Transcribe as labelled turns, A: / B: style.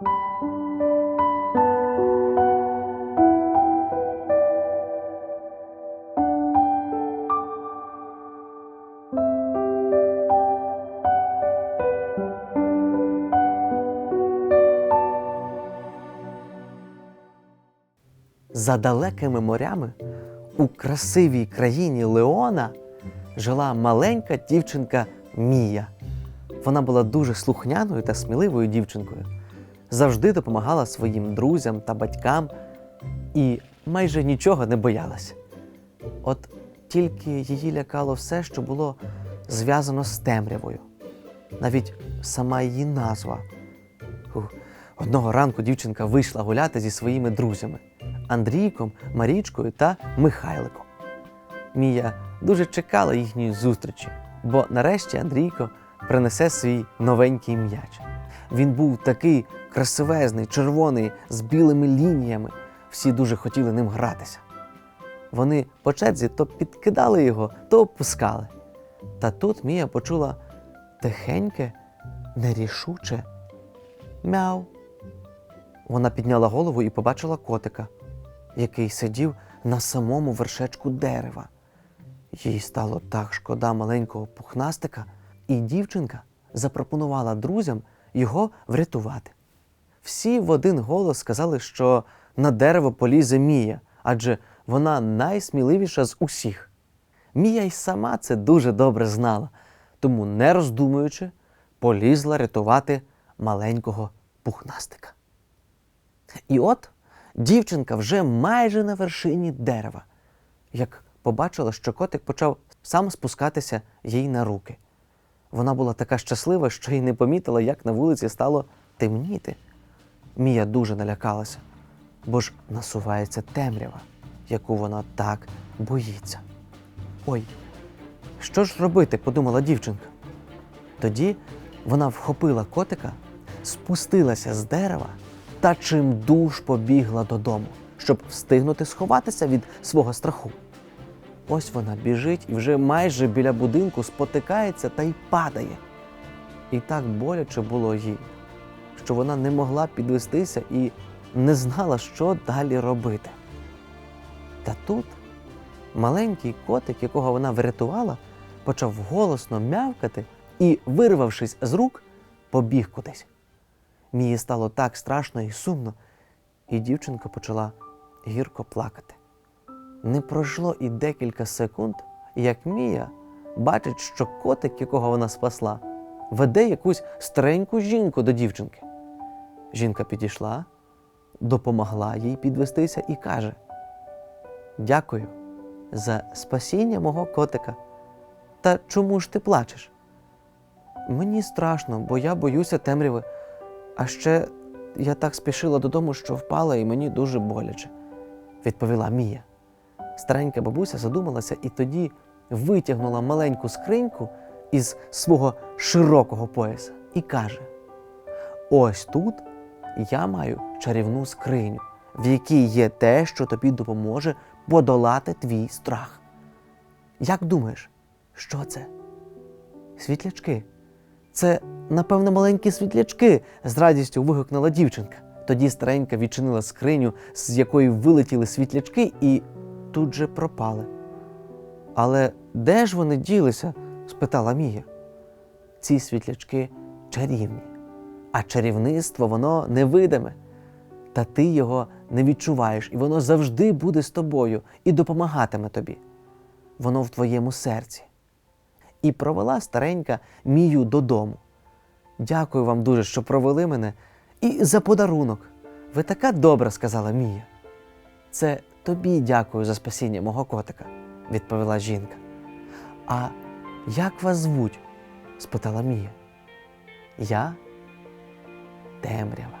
A: За далекими морями у красивій країні Леона жила маленька дівчинка Мія. Вона була дуже слухняною та сміливою дівчинкою, завжди допомагала своїм друзям та батькам і майже нічого не боялася. От тільки її лякало все, що було зв'язано з темрявою, навіть сама її назва. Одного ранку дівчинка вийшла гуляти зі своїми друзями Андрійком, Марічкою та Михайликом. Мія дуже чекала їхньої зустрічі, бо нарешті Андрійко принесе свій новенький м'яч. Він був такий красивезний, червоний, з білими лініями. Всі дуже хотіли ним гратися. Вони по черзі то підкидали його, то опускали. Та тут Мія почула тихеньке, нерішуче мяу. Вона підняла голову і побачила котика, який сидів на самому вершечку дерева. Їй стало так шкода маленького пухнастика, і дівчинка запропонувала друзям його врятувати. Всі в один голос сказали, що на дерево полізе Мія, адже вона найсміливіша з усіх. Мія й сама це дуже добре знала, тому, не роздумуючи, полізла рятувати маленького пухнастика. І от дівчинка вже майже на вершині дерева, як побачила, що котик почав сам спускатися їй на руки. Вона була така щаслива, що й не помітила, як на вулиці стало темніти. Мія дуже налякалася, бо ж насувається темрява, яку вона так боїться. Ой, що ж робити? подумала дівчинка. Тоді вона вхопила котика, спустилася з дерева та чимдуж побігла додому, щоб встигнути сховатися від свого страху. Ось вона біжить і вже майже біля будинку спотикається та й падає. І так боляче було їй, що вона не могла підвестися і не знала, що далі робити. Та тут маленький котик, якого вона врятувала, почав голосно мявкати і, вирвавшись з рук, побіг кудись. Мії стало так страшно і сумно, і дівчинка почала гірко плакати. Не пройшло і декілька секунд, як Мія бачить, що котик, якого вона спасла, веде якусь стареньку жінку до дівчинки. Жінка підійшла, допомогла їй підвестися і каже: Дякую за спасіння мого котика. Та чому ж ти плачеш? Мені страшно, бо я боюся темряви. А ще я так спішила додому, що впала, і мені дуже боляче, відповіла Мія. Старенька бабуся задумалася і тоді витягнула маленьку скриньку із свого широкого пояса і каже: Ось тут я маю чарівну скриню, в якій є те, що тобі допоможе подолати твій страх. Як думаєш, що це? Світлячки. Це, напевно, маленькі світлячки, з радістю вигукнула дівчинка. Тоді старенька відчинила скриню, з якої вилетіли світлячки, і тут же пропали. Але де ж вони ділися? спитала Мія. Ці світлячки чарівні, а чарівництво воно невидиме. Та ти його не відчуваєш, і воно завжди буде з тобою і допомагатиме тобі. Воно в твоєму серці. І провела старенька Мію додому. Дякую вам дуже, що провели мене, і за подарунок. Ви така добра, сказала Мія. Це тобі дякую за спасіння мого котика, відповіла жінка. А як вас звуть? спитала Мія. Я темрява.